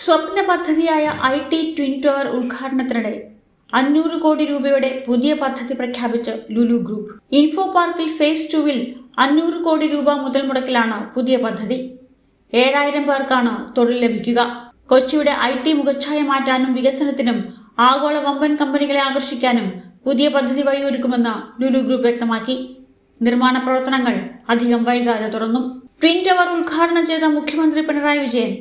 സ്വപ്ന പദ്ധതിയായ I T twin tower ഉദ്ഘാടനത്തിനിടെ അഞ്ഞൂറ് കോടി രൂപയുടെ പുതിയ പദ്ധതി പ്രഖ്യാപിച്ച ലുലു ഗ്രൂപ്പ്. ഇൻഫോ പാർക്കിൽ ഫേസ് ടുവിൽ അഞ്ഞൂറ് കോടി രൂപ മുതൽ മുടക്കിലാണ് പുതിയ പദ്ധതി. ഏഴായിരം പേർക്കാണ് തൊഴിൽ ലഭിക്കുക. കൊച്ചിയുടെ ഐ ടി മുഖച്ഛായ മാറ്റാനും വികസനത്തിനും ആഗോള വമ്പൻ കമ്പനികളെ ആകർഷിക്കാനും പുതിയ പദ്ധതി വഴിയൊരുക്കുമെന്ന് ലുലു ഗ്രൂപ്പ് വ്യക്തമാക്കി. നിർമ്മാണ പ്രവർത്തനങ്ങൾ അധികം വൈകാതെ തുടങ്ങും ട്വിൻ ടവർ ഉദ്ഘാടനം ചെയ്ത മുഖ്യമന്ത്രി പിണറായി വിജയൻ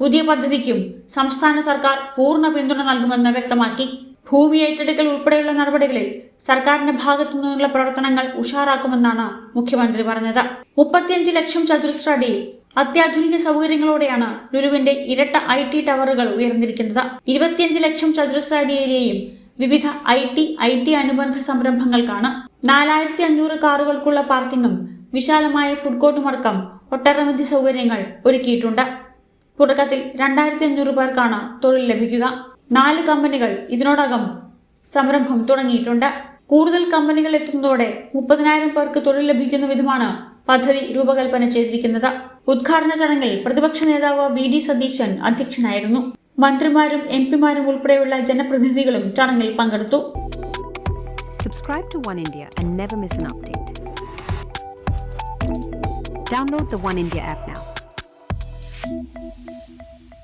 പുതിയ പദ്ധതിക്കും സംസ്ഥാന സർക്കാർ പൂർണ പിന്തുണ നൽകുമെന്ന് വ്യക്തമാക്കി. ഭൂമി ഏറ്റെടുക്കൽ ഉൾപ്പെടെയുള്ള നടപടികളിൽ സർക്കാരിന്റെ ഭാഗത്തു നിന്നുള്ള പ്രവർത്തനങ്ങൾ ഉഷാറാക്കുമെന്നാണ് മുഖ്യമന്ത്രി പറഞ്ഞത്. മുപ്പത്തിയഞ്ച് ലക്ഷം ചതുരശ്ര അടിയിൽ അത്യാധുനിക സൗകര്യങ്ങളോടെയാണ് ലുലുവിന്റെ ഇരട്ട ഐ ടി ടവറുകൾ ഉയർന്നിരിക്കുന്നത്. ഇരുപത്തിയഞ്ച് ലക്ഷം ചതുരശ്ര അടിയിലെയും വിവിധ ഐ ടി ഐ ടി അനുബന്ധ സംരംഭങ്ങൾക്കാണ്. നാലായിരത്തി അഞ്ഞൂറ് കാറുകൾക്കുള്ള പാർക്കിങ്ങും വിശാലമായ ഫുഡ് കോർട്ടുമടക്കം ഒട്ടനവധി സൗകര്യങ്ങൾ ഒരുക്കിയിട്ടുണ്ട്. തുടക്കത്തിൽ രണ്ടായിരത്തി അഞ്ഞൂറ് പേർക്കാണ് തൊഴിൽ ലഭിക്കുക. നാല് കമ്പനികൾ ഇതിനോടകം സംരംഭം തുടങ്ങിയിട്ടുണ്ട്. കൂടുതൽ കമ്പനികൾ എത്തുന്നതോടെ മുപ്പതിനായിരം പേർക്ക് തൊഴിൽ ലഭിക്കുന്ന വിധമാണ് പദ്ധതി രൂപകൽപ്പന ചെയ്തിരിക്കുന്നത്. ഉദ്ഘാടന ചടങ്ങിൽ പ്രതിപക്ഷ നേതാവ് വി ഡി സതീശൻ അധ്യക്ഷനായിരുന്നു. മന്ത്രിമാരും എം പിമാരും ഉൾപ്പെടെയുള്ള ജനപ്രതിനിധികളും ചടങ്ങിൽ പങ്കെടുത്തു. Subscribe to One India and never miss an update. Download the One India app now. Thank you.